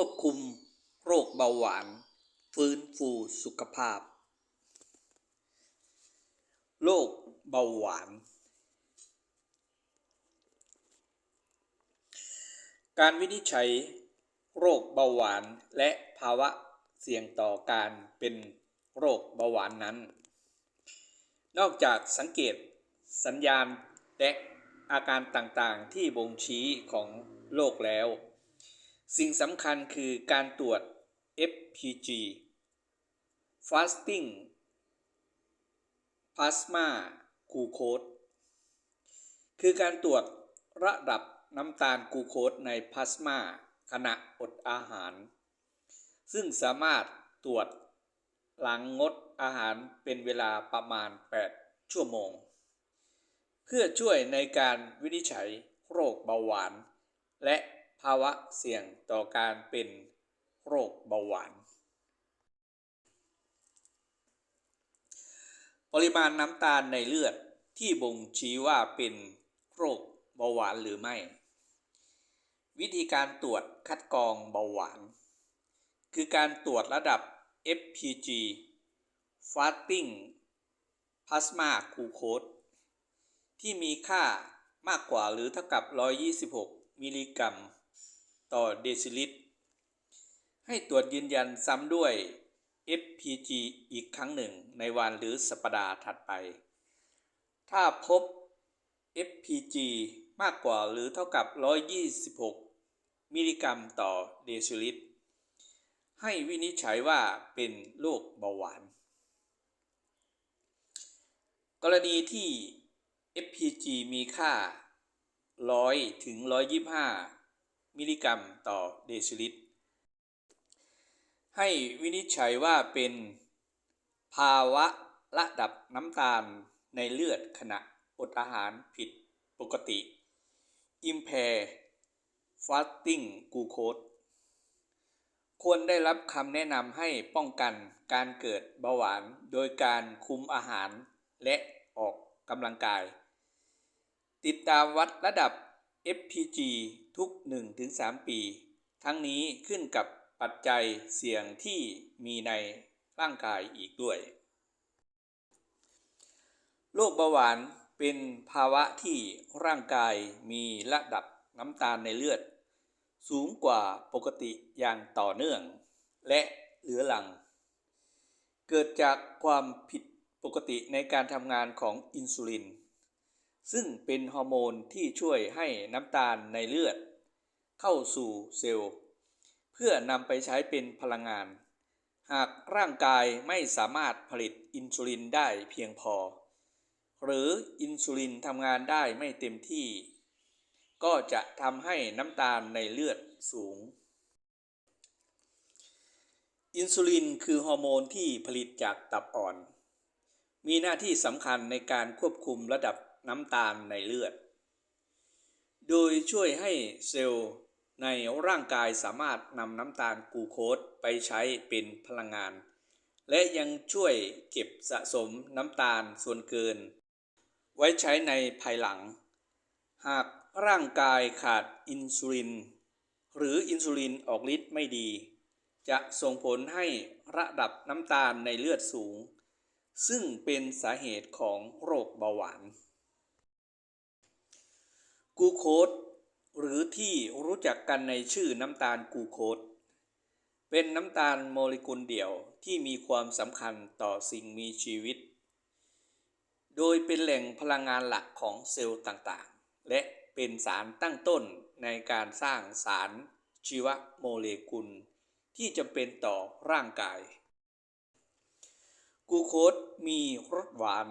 ควบคุมโรคเบาหวาน ฟื้นฟูสุขภาพ โรคเบาหวาน การวินิจฉัย โรคเบาหวานและภาวะเสี่ยงต่อการเป็นโรคเบาหวานนั้น นอกจากสังเกตสัญญาณและอาการต่างๆที่บ่งชี้ของโรคแล้ว สิ่งสำคัญคือการตรวจ FPG Fasting Plasma Glucose คือการตรวจระดับน้ำตาลกูโคสในพลาสมาขณะอดอาหาร ซึ่งสามารถตรวจหลังงดอาหารเป็นเวลาประมาณ 8 ชั่วโมง เพื่อช่วยในการวินิจฉัยโรคเบาหวาน และ ภาวะเสี่ยงต่อการเป็นโรคเบาหวาน ปริมาณน้ำตาลในเลือดที่บ่งชี้ว่าเป็นโรคเบาหวานหรือไม่ วิธีการตรวจคัดกรองเบาหวาน คือการตรวจระดับ FPG Fasting Plasma Glucose ที่มีค่ามากกว่าหรือเท่ากับ 126 มิลลิกรัม ต่อเดซิลิตร ให้ตรวจยืนยันซ้ำด้วย FPG อีกครั้งหนึ่งในวันหรือสัปดาห์ถัดไป ถ้าพบ FPG มากกว่าหรือเท่ากับ 126 มิลลิกรัมต่อเดซิลิตร ให้วินิจฉัยว่าเป็นโรคเบาหวาน กรณีที่ FPG มีค่า 100 ถึง 125 มิลลิกรัมต่อเดซิลิตร ให้วินิจฉัยว่าเป็นภาวะระดับน้ำตาลในเลือดขณะอดอาหารผิดปกติ Impair Fasting Glucose ควรได้รับคำแนะนำให้ป้องกันการเกิดเบาหวานโดยการคุมอาหารและออกกำลังกาย ติดตามวัดระดับ FPG ทุก 1-3 ปี ทั้งนี้ขึ้นกับปัจจัยเสี่ยงที่มีในร่างกายอีกด้วยโรคเบาหวานเป็นภาวะที่ร่างกายมีระดับน้ำตาลในเลือด สูงกว่าปกติอย่างต่อเนื่อง และเหลือหลัง เกิดจากความผิดปกติในการทำงานของอินซูลิน ซึ่งเป็นฮอร์โมนที่ช่วยให้น้ำตาลในเลือด เข้าสู่เซลล์ เพื่อนำไปใช้เป็นพลังงาน หากร่างกายไม่สามารถผลิตอินซูลินได้เพียงพอ หรืออินซูลินทำงานได้ไม่เต็มที่ ก็จะทำให้น้ำตาลในเลือดสูง อินซูลินคือฮอร์โมนที่ผลิตจากตับอ่อน มีหน้าที่สำคัญในการควบคุมระดับ น้ำตาลในเลือด โดยช่วยให้เซลล์ในร่างกายสามารถนำน้ำตาลกูโคสไปใช้เป็นพลังงาน และยังช่วยเก็บสะสมน้ำตาลส่วนเกิน ไว้ใช้ในภายหลัง หากร่างกายขาดอินซูลิน หรืออินซูลินออกฤทธิ์ไม่ดี จะส่งผลให้ระดับน้ำตาลในเลือดสูง ซึ่งเป็นสาเหตุของโรคเบาหวาน กูโคสหรือที่รู้จักกันในชื่อน้ำตาลกูโคสเป็นน้ำตาลโมเลกุลเดี่ยวที่มีความสำคัญต่อสิ่งมีชีวิต โดยเป็นแหล่งพลังงานหลักของเซลล์ต่างๆ และเป็นสารตั้งต้นในการสร้างสารชีวโมเลกุล ที่จำเป็นต่อร่างกาย กูโคสมีรสหวาน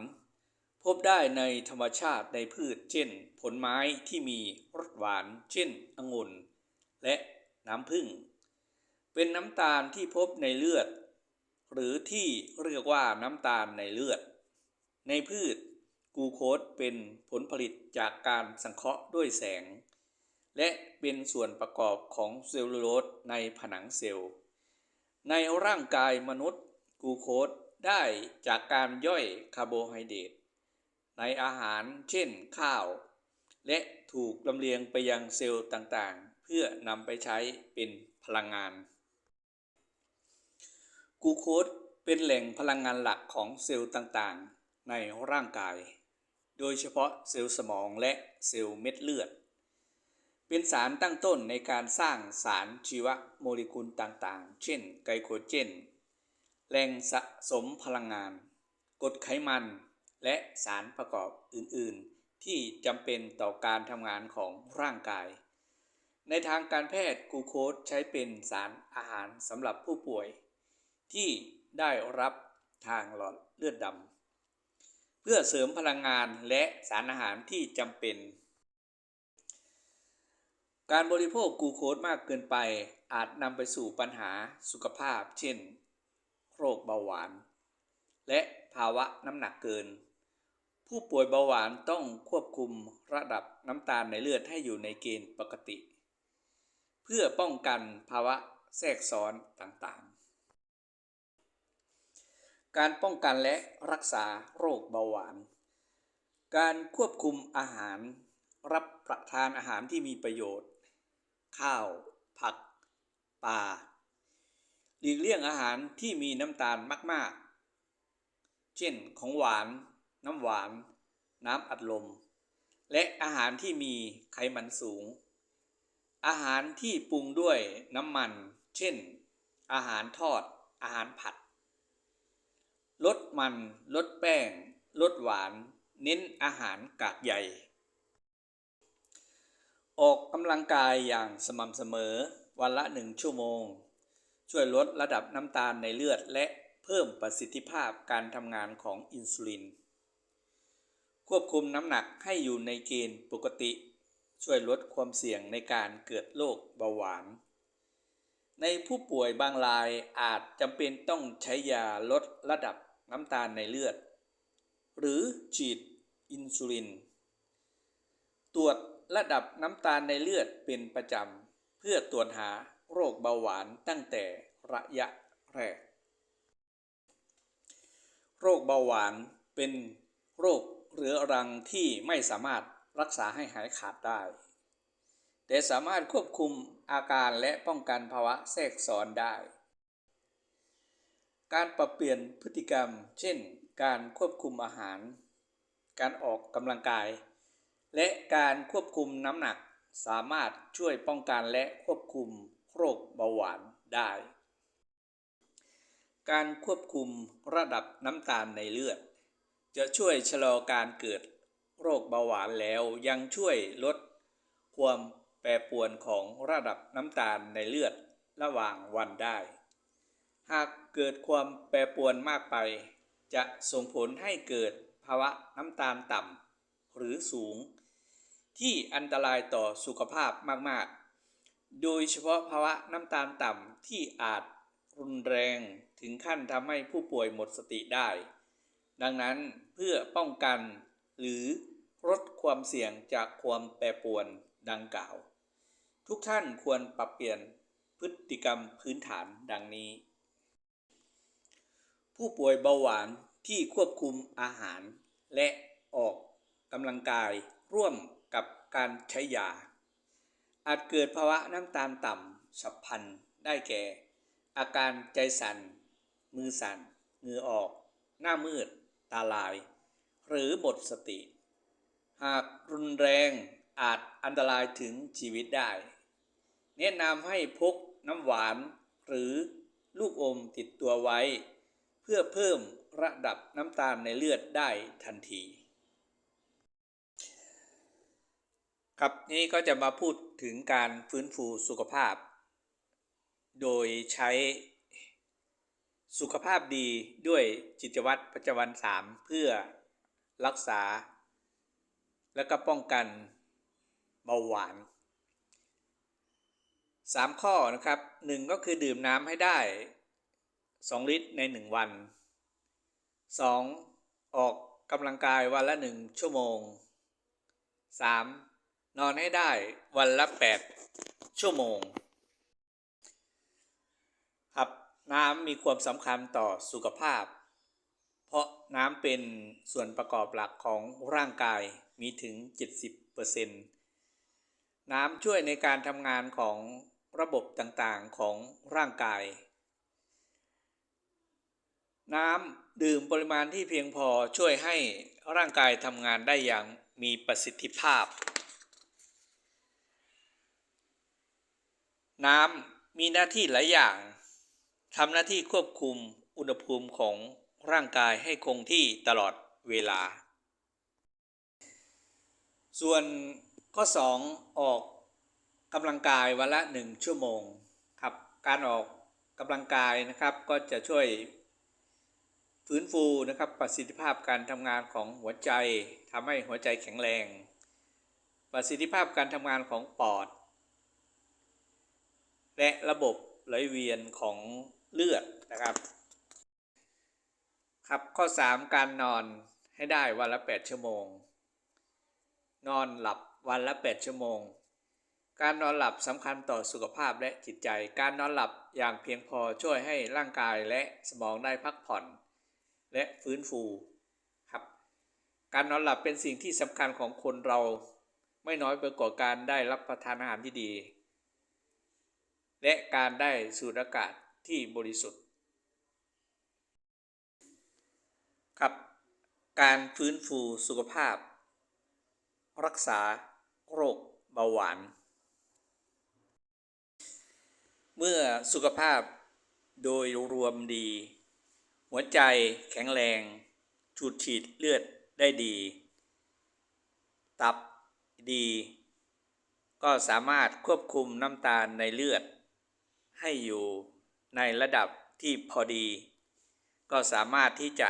พบได้ในธรรมชาติในพืช เช่น ผลไม้ที่มีรสหวาน เช่นองุ่น และน้ำผึ้ง เป็นน้ำตาลที่พบในเลือด หรือที่เรียกว่าน้ำตาลในเลือด ในพืชกูโคสเป็นผลผลิตจากการสังเคราะห์ด้วยแสง และเป็นส่วนประกอบของเซลลูโลสในผนังเซลล์ ในร่างกายมนุษย์กูโคสได้จากการย่อยคาร์โบไฮเดรต ในอาหารเช่นข้าว และถูกลำเลียงไปยังเซลล์ต่างๆ เพื่อนำไปใช้เป็นพลังงาน กูโคสเป็นแหล่งพลังงานหลักของเซลล์ต่างๆ ในร่างกาย โดยเฉพาะเซลล์สมองและเซลล์เม็ดเลือด เป็นสารตั้งต้นในการสร้างสารชีวโมเลกุลต่างๆ เช่นไกลโคเจนแหล่งสะสมพลังงานกรดไขมัน และสารประกอบอื่นๆ ที่จำเป็นต่อการทำงานของร่างกาย ในทางการแพทย์กูโคสใช้เป็นสารอาหารสำหรับผู้ป่วย ที่ได้รับทางหลอดเลือดดำเพื่อเสริมพลังงานและสารอาหารที่จำเป็น การบริโภคกูโคสมากเกินไปอาจนำไปสู่ปัญหาสุขภาพ เช่น โรคเบาหวาน และภาวะน้ำหนักเกิน ผู้ป่วยเบาหวานต้องควบคุมระดับน้ำตาลในเลือดให้อยู่ในเกณฑ์ปกติ เพื่อป้องกันภาวะแทรกซ้อนต่างๆ การป้องกันและรักษาโรคเบาหวาน การควบคุมอาหารรับประทานอาหารที่มีประโยชน์ ข้าว ผัก ปลา หลีกเลี่ยงอาหารที่มีน้ำตาลมาก ๆ เช่นของหวาน น้ำหวาน น้ำอัดลม และอาหารที่มีไขมันสูง อาหารที่ปรุงด้วยน้ำมัน เช่น อาหารทอด อาหารผัด ลดมัน ลดแป้ง ลดหวาน เน้นอาหารกากใยออกกำลังกายอย่างสม่ำเสมอวันละหนึ่งชั่วโมง ช่วยลดระดับน้ำตาลในเลือดและเพิ่มประสิทธิภาพการทำงานของอินซูลิน ควบคุมน้ำหนักให้อยู่ในเกณฑ์ปกติ ช่วยลดความเสี่ยงในการเกิดโรคเบาหวาน ในผู้ป่วยบางรายอาจจำเป็นต้องใช้ยาลดระดับน้ำตาลในเลือด หรือฉีดอินซูลิน ตรวจระดับน้ำตาลในเลือดเป็นประจำ เพื่อตรวจหาโรคเบาหวานตั้งแต่ระยะแรก โรคเบาหวานเป็นโรค เรื้อรังที่ไม่สามารถรักษาให้หายขาดได้ แต่สามารถควบคุมอาการและป้องกันภาวะแทรกซ้อนได้ การปรับเปลี่ยนพฤติกรรม เช่น การควบคุมอาหาร การออกกำลังกาย และการควบคุมน้ำหนักสามารถช่วยป้องกันและควบคุมโรคเบาหวานได้ การควบคุมระดับน้ำตาลในเลือด จะช่วยชะลอการเกิดโรคเบาหวานแล้วยังช่วยลดความแปรปรวนของระดับน้ำตาลในเลือดระหว่างวันได้ หากเกิดความแปรปรวนมากไป จะส่งผลให้เกิดภาวะน้ำตาลต่ำหรือสูง ที่อันตรายต่อสุขภาพมากๆ โดยเฉพาะภาวะน้ำตาลต่ำที่อาจรุนแรงถึงขั้นทำให้ผู้ป่วยหมดสติได้ ดังนั้นเพื่อป้องกันหรือลดความเสี่ยงจากความแปรปรวนดังกล่าว ทุกท่านควรปรับเปลี่ยนพฤติกรรมพื้นฐานดังนี้ ผู้ป่วยเบาหวานที่ควบคุมอาหาร และออกกำลังกายร่วมกับการใช้ยา อาจเกิดภาวะน้ำตาลต่ำฉับพลันได้แก่ อาการใจสัน่น มือสัน่นเหงื่อออก หน้ามืด ตาลาย หรือหมดสติ หากรุนแรงอาจอันตรายถึงชีวิตได้ แนะนำให้พกน้ำหวาน หรือลูกอมติดตัวไว้ เพื่อเพิ่มระดับน้ำตาลในเลือดได้ทันทีครับนี้ก็จะมาพูดถึงการฟื้นฟูสุขภาพ โดยใช้ สุขภาพดีด้วยจิตวัตรประจวันสามเพื่อรักษา และก็ป้องกันเบาหวาน 3 ข้อนะครับ 1 ก็คือดื่มน้ำให้ได้ 2 ลิตรใน 1 วัน 2. ออกกำลังกายวันละ 1 ชั่วโมง 3. นอนให้ได้วันละ 8 ชั่วโมง ครับ น้ำมีความสำคัญต่อสุขภาพ เพราะน้ำเป็นส่วนประกอบหลักของร่างกายมีถึง 70%เน้ำช่วยในการทำงานของระบบต่างๆของร่างกาย น้ำดื่มปริมาณที่เพียงพอช่วยให้ร่างกายทำงานได้อย่างมีประสิทธิภาพ น้ำมีหน้าที่หลายอย่าง ทำหน้าที่ควบคุมอุณหภูมิของร่างกายให้คงที่ตลอดเวลา ส่วนข้อ 2 ออกกำลังกายวันละ 1 ชั่วโมงครับ การออกกำลังกายนะครับก็จะช่วยฟื้นฟูนะครับประสิทธิภาพการทำงานของหัวใจทำให้หัวใจแข็งแรง ประสิทธิภาพการทำงานของปอด และระบบไหลเวียนของ เลือดนะครับ ครับข้อ 3 การนอนให้ได้วันละ 8 ชั่วโมง นอนหลับวันละ 8 ชั่วโมง การนอนหลับสำคัญต่อสุขภาพและจิตใจ การนอนหลับอย่างเพียงพอช่วยให้ร่างกายและสมองได้พักผ่อน และฟื้นฟูครับ การนอนหลับเป็นสิ่งที่สำคัญของคนเราไม่น้อยไปกว่าการได้รับประทานอาหารที่ดี และการได้สูดอากาศ ที่บริสุทธิ์ ครับ การฟื้นฟูสุขภาพ รักษาโรคเบาหวาน เมื่อสุขภาพโดยรวมดี หัวใจแข็งแรงฉูดฉีดเลือดได้ดี ตับดี ก็สามารถควบคุมน้ำตาลในเลือดให้อยู่ ในระดับที่พอดี ก็สามารถที่จะ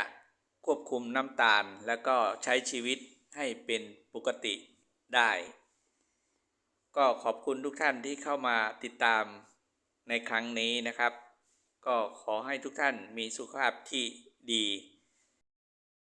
ควบคุมน้ำตาลแล้วก็ใช้ชีวิตให้เป็นปกติได้ ก็ขอบคุณทุกท่านที่เข้ามาติดตามในครั้งนี้นะครับ ก็ขอให้ทุกท่านมีสุขภาพที่ดี